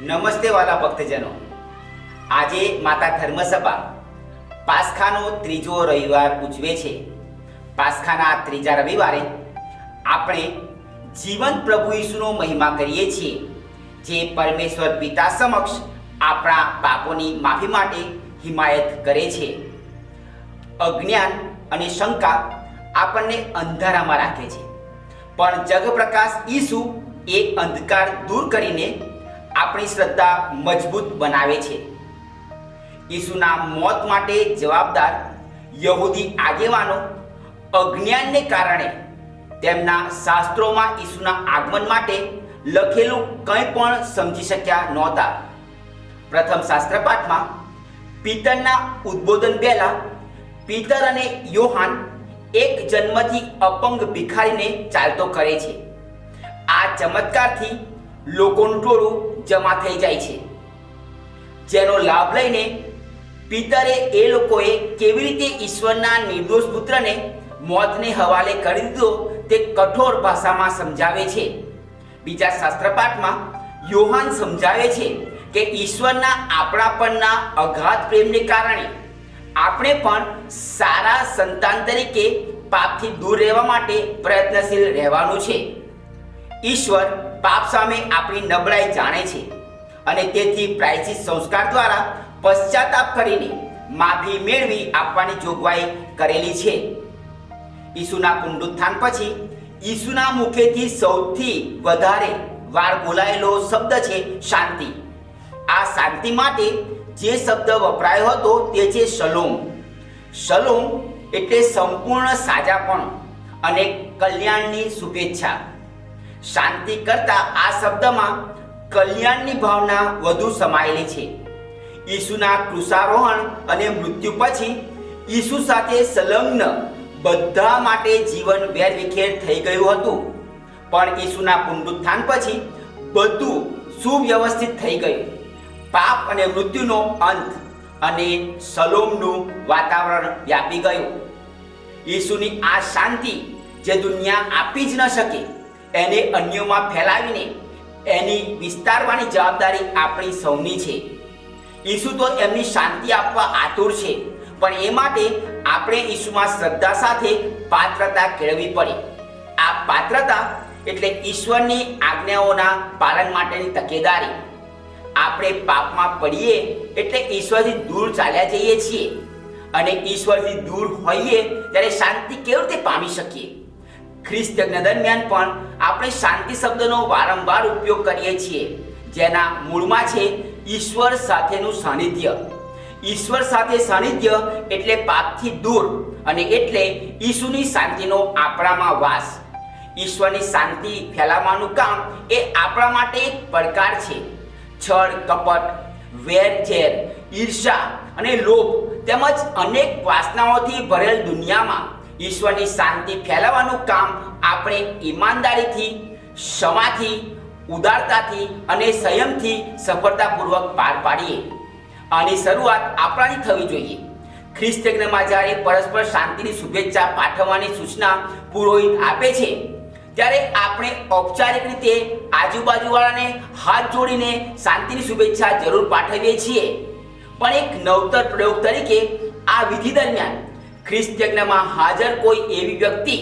નમસ્તે વાલા ભક્તજનો. આજે માતા ધર્મસભા પાસખાનો ત્રીજો રવિવાર ઉજવે છે. પાસખાના ત્રીજા રવિવારે આપણે જીવંત પ્રભુ ઈસુનો મહિમા કરીએ છીએ, જે પરમેશ્વર પિતા સમક્ષ આપણા પાપોની માફી માટે હિમાયત કરે છે. અજ્ઞાન અને શંકા આપણને અંધારામાં રાખે છે. પણ જગપ્રકાશ ઈસુ એ અંધકાર દૂર કરીને આપણી શ્રદ્ધા મજબૂત બનાવે છે. ઈસુના મોત માટે જવાબદાર યહૂદી આગેવાનો અજ્ઞાનને કારણે તેમના શાસ્ત્રોમાં ઈસુના આગમન માટે લખેલું કંઈ પણ સમજી શક્યા નહોતા. પ્રથમ શાસ્ત્ર પાઠમાં પિતરના ઉદ્બોધન પહેલા પિતર અને યોહાન એક જન્મથી અપંગ ભિખારીને ચાલતો કરે છે. આ ચમત્કારથી લોકોનું ટોળું જમા થઈ જાય છે. જેનો લાભ લઈને પિતરે એ લોકોએ કેવી રીતે ઈશ્વરના નિર્દોષ પુત્રને મોતને હવાલે કરી દીધો તે કઠોર ભાષામાં સમજાવે છે. બીજા શાસ્ત્રપાઠમાં યોહાન સમજાવે છે કે ઈશ્વરના આપણા પરના અગાધ પ્રેમને કારણે આપણે પણ સારા સંતાન તરીકે પાપથી દૂર રહેવા માટે પ્રયત્નશીલ રહેવાનું છે. ઈશ્વર પાપ સામે આપણી નબળાઈ જાણે છે અને તેથી પ્રાયચિત સંસ્કાર દ્વારા પશ્ચાતાપ કરીને માફી મેળવી આપવાની જોગવાઈ કરેલી છે. ઈસુના પુનરુત્થાન પછી ઈસુના મુખેથી સૌથી વધારે વાર બોલાયેલો શબ્દ છે શાંતિ. આ શાંતિ માટે જે શબ્દ વપરાયો હતો તે છે સલોમ સલોમ એટલે સંપૂર્ણ સાજાપણ અને કલ્યાણની શુભેચ્છા. શાંતિ કરતા આ શબ્દમાં કલ્યાણની ભાવના વધુ સમાયેલી છે. ઈસુના કૃષારોહણ અને મૃત્યુ પછી ઈસુ સાથે સંલગ્ન બધા માટે જીવન વેરવિખેર થઈ ગયું હતું. પણ ઈસુના પુનરુત્થાન પછી બધું સુવ્યવસ્થિત થઈ ગયું. પાપ અને મૃત્યુનો અંત અને સલોમનું વાતાવરણ વ્યાપી ગયું. ઈસુની આ શાંતિ જે દુનિયા આપી જ ન શકે એને અન્યોમાં ફેલાવીને એની વિસ્તારવાની જવાબદારી આપણી સૌની છે. ઈસુ તો એમની શાંતિ આપવા આતુર છે, પણ એ માટે આપણે ઈસુમાં શ્રદ્ધા સાથે પાત્રતા કેળવવી પડે. આ પાત્રતા એટલે ઈશ્વરની આજ્ઞાઓના પાલન માટેની તકેદારી. આપણે પાપમાં પડીએ એટલે ઈશ્વરથી દૂર ચાલ્યા જઈએ છીએ. અને ઈશ્વરથી દૂર હોઈએ ત્યારે શાંતિ કેવી રીતે પામી શકીએ? ખ્રિસ્ત યજ્ઞ દરમિયાન પણ આપણે શાંતિ શબ્દનો વારંવાર ઉપયોગ કરીએ છીએ, જેના મૂળમાં છે ઈશ્વર સાથેનું સાનિધ્ય. ઈશ્વર સાથે સાનિધ્ય એટલે પાપથી દૂર અને એટલે ઈસુની શાંતિનો આપણામાં વાસ. ઈશ્વરની શાંતિ ફેલાવવાનું કામ એ આપણા માટે એક પડકાર છે. છળ, કપટ, વેર, ઝેર, ઈર્ષા અને લોભ તેમજ અનેક વાસનાઓથી ભરેલ દુનિયામાં ઈશ્વરની શાંતિ ફેલાવવાનું કામ આપણે ઈમાનદારીથી, ક્ષમાથી, ઉદારતાથી અને સંયમથી સફળતાપૂર્વક પાર પાડીએ. આની શરૂઆત આપણાની થવી જોઈએ. ખ્રિસ્ત યજ્ઞમાં જ્યારે પરસ્પર શાંતિની શુભેચ્છા પાઠવવાની સૂચના પુરોહિત આપે છે, ત્યારે આપણે ઔપચારિક રીતે આજુબાજુવાળાને હાથ જોડીને શાંતિની શુભેચ્છા જરૂર પાઠવીએ છીએ. પણ એક નવતર પ્રયોગ તરીકે આ વિધિ દરમિયાન ખ્રિસ્ત યજ્ઞમાં હાજર કોઈ એવી વ્યક્તિ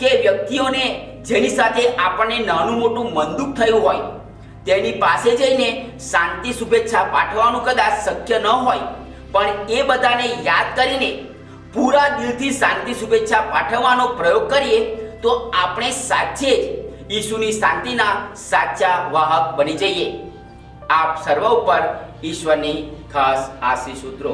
કે વ્યક્તિઓને જેની સાથે આપણને નાનું મોટું મનદુખ થયું હોય, તેની પાસે જઈને શાંતિ શુભેચ્છા પાઠવવાનું કદાચ શક્ય ન હોય, પણ એ બધાને યાદ કરીને પૂરા દિલથી શાંતિ શુભેચ્છા પાઠવવાનો પ્રયોગ કરીએ, તો આપણે સાચે જ ઈસુની શાંતિના સાચા વાહક બની જઈએ. આપ સર્વ ઉપર ઈશ્વરની ખાસ આશીષ સૂત્રો